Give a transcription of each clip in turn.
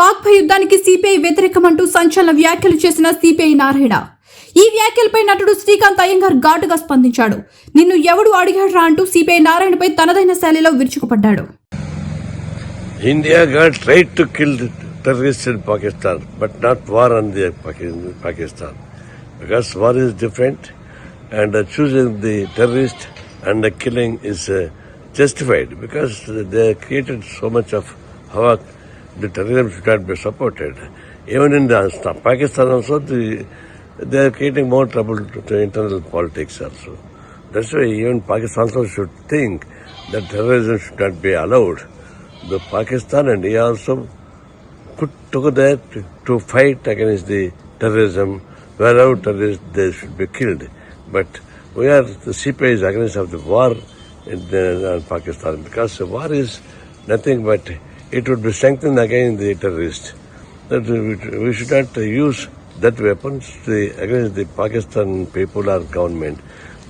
పాక్ యుద్ధానికి సిపిఐ వ్యతిరేకం అంటూ సంచలన వ్యాఖ్యలు చేసిన సిపిఐ నారాయణ. ఈ వ్యాఖ్యలపై నటుడు శ్రీకాంత్ అయ్యంగార్ ఘాటుగా స్పందించాడు. నిన్ను ఎవడు అడిగాడు అంటూ సిపిఐ నారాయణపై తనదైన శైలిలో విరుచుకుపడ్డాడు. And shooting the terrorist and killing is justified because they created so much of havoc The terrorism should not be supported. Even in the, Pakistan also, the, they are creating more trouble to, to internal politics also. That's why even Pakistan also should think that terrorism should not be allowed the Pakistan and India also put together to, to fight against the terrorism. Wherever terrorists, they should be killed. But we are, the CPI is against of the war in the, uh, Pakistan because the war is nothing but it would be strengthened against the terrorists. That we, should not use that weapons to, against the Pakistan people or government.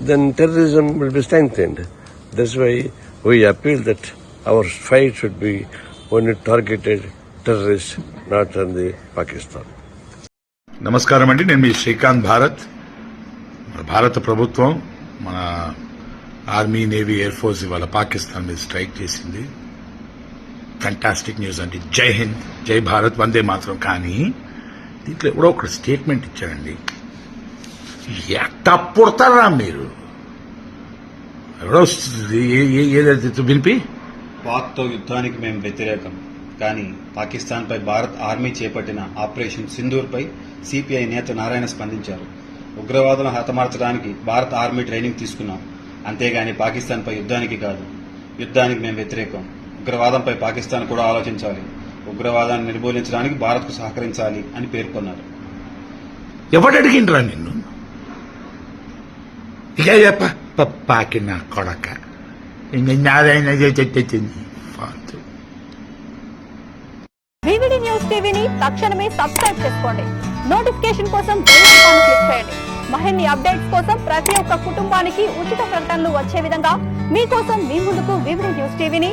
Then terrorism will be strengthened. That's why we appeal that our fight should be only targeted terrorists, not on the Pakistan. నమస్కారం అండి నేను మీ శ్రీకాంత్ భారత్ భారత ప్రభుత్వం మన army navy air force ఇవాళ పాకిస్తాన్ మీద strike చేసింది fantastic news అండి. జై హింద్. జై భారత్. వందే మాత్రం. కానీ దీంట్లో ఎవడో ఒక స్టేట్మెంట్ ఇచ్చాడండి ఎట్టా పుడతారా మీరు? ఎవడో ఏ- ఏ- ఏదైతే వినిపి. పాక్తో యుద్ధానికి మేము వ్యతిరేకం. కానీ పాకిస్తాన్పై భారత్ ఆర్మీ చేపట్టిన ఆపరేషన్ సింధూర్పై సిపిఐ నేత నారాయణ స్పందించారు. ఉగ్రవాదులను హతమార్చడానికి భారత్ ఆర్మీ ట్రైనింగ్ తీసుకున్నాం. అంతేగాని పాకిస్తాన్పై యుద్ధానికి కాదు. యుద్ధానికి మేము వ్యతిరేకం. ఉగ్రవాదంపై పాకిస్తాన్ కూడా ఆలోచించాలి. ఉగ్రవాదాన్ని నిర్మూలించడానికి భారత్కు సహకరించాలి అని పేర్కొన్నారు. ఎవడు అడిగిండ్రా నిన్ను? ఇక చెప్ప. పాకి నా కొడక. నాదైనా వివిడి న్యూస్ టీవీని తక్షణమే సబ్స్క్రైబ్ చేసుకోండి. నోటిఫికేషన్ కోసం బెల్ ఐకాన్ క్లిక్ చేయండి. మరిన్ని అప్డేట్స్ కోసం ప్రతి ఒక్క కుటుంబానికి ఉచిత ప్రకటనలు వచ్చే విధంగా మీకోసం మీ ముందుకు వివిడి న్యూస్ టీవీని